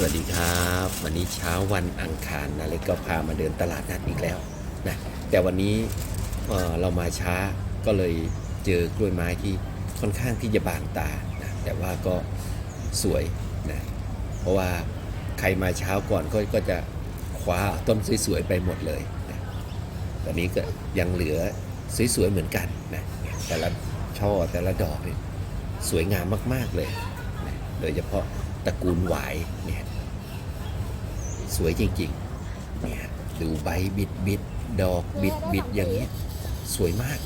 สวัสดีครับ วันนี้เช้าวันอังคารนะเล็กก็พามาเดินตลาดนัดอีกแล้วนะแต่วันนี้เเรามาช้าก็เลยเจอกล้วยไม้ที่ค่อนข้างที่จะบางตานะแต่ว่าก็สวยนะเพราะว่าใครมาเช้าก่อนก็ก็จะคว้าต้นสวยๆไปหมดเลยนะตอนนี้ก็ยังเหลือสวยๆเหมือนกันนะแต่ละช่อแต่ละดอกเนี่ยสวยงามมากๆเลยนะโดยเฉพาะ ตระกูลหวายเนี่ยสวยจริงๆเนี่ยดูใบบิดบิดดอกบิดบิดอย่างนี้ยสวยมาก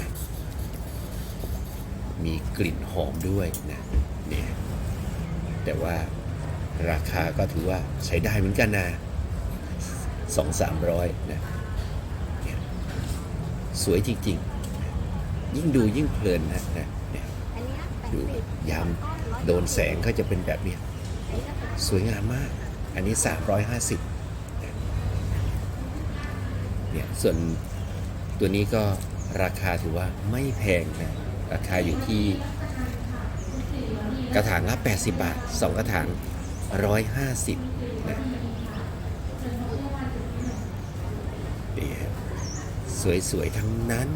นะมีกลิ่นหอมด้วยนะเนี่ยแต่ว่าราคาก็ถือว่าใช้ได้เหมือนกันนะสองสามร้อยนะเนี่ยสวยจริงๆ ยิ่งดูยิ่งเพลินนะนะเนี่ยดูยาม โดนแสงก็จะเป็นแบบนี้ สวยงามมาก อันนี้ 350เนี่ยส่วนตัวนี้ก็ราคาถือว่าไม่แพงนะ ราคาอยู่ที่กระถางละ 80 บาท 2 กระถาง 150นะนี่ครับสวย ๆ ทั้งนั้น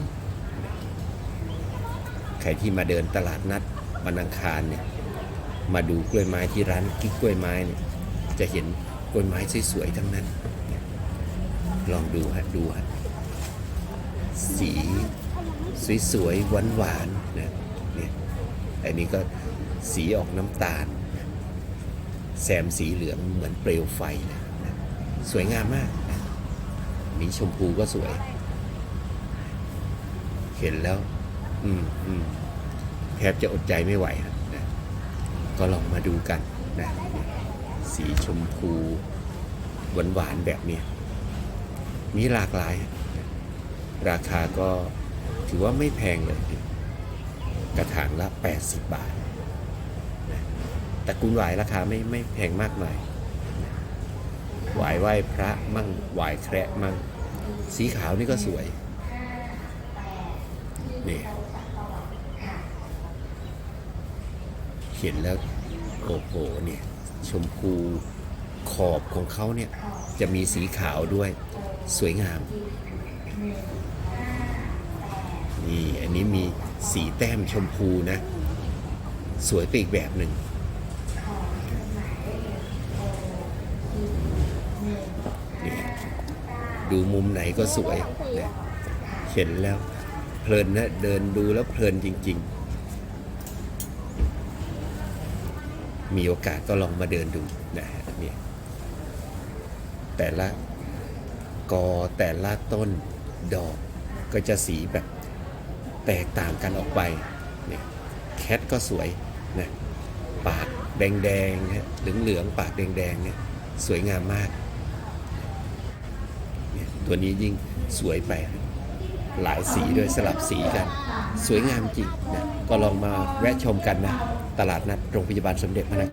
ใครที่มาเดินตลาดนัดวันอังคารเนี่ย มาดูกล้วยไม้ที่ร้านกิ๊กกล้วยไม้เนี่ยจะเห็นกล้วยไม้สวยๆทั้งนั้น ลองดูฮะดูฮะสีสวยๆหวานๆนะเนี่ยอันนี้ก็สีออกน้ำตาล แซมสีเหลืองเหมือนเปลวไฟนะนะสวยงามมากนะมีชมพูก็สวย เห็นแล้ว อืมอืมแทบจะอดใจไม่ไหวครับ ก็ลองมาดูกันนะสีชมพูหวานๆแบบนี้มีหลากหลาย ราคาก็ถือว่าไม่แพงเลย กระถางละ 80 บาทนะแต่กุลหวายราคาไม่ไม่แพงมากมายหวายไหว้พระมั่งหวายแคระมั่งสีขาวนี่ก็สวยนี่ เห็นแล้วโอ้โหเนี่ยชมพูขอบของเขาเนี่ยจะมีสีขาวด้วยสวยงาม นี่อันนี้มีสีแต้มชมพูนะ สวยไปอีกแบบหนึ่งดูมุมไหนก็สวย เห็นแล้วเพลินนะเดินดูแล้วเพลินจริง ๆ มีโอกาสก็ลองมาเดินดูนะฮะเนี่ยแต่ละกอแต่ละต้นดอกก็จะสีแบบแตกต่างกันออกไปเนี่ยแคทก็สวยนะปากแดงๆฮะเหลืองๆปากแดงๆเนี่ยสวยงามมากเนี่ยตัวนี้ยิ่งสวยไปหลายสีด้วยสลับสีกัน สวยงามจริงนะก็ลองมาแวะชมกันนะ ตลาดนัดโรงพยาบาลสมเด็จพระนาง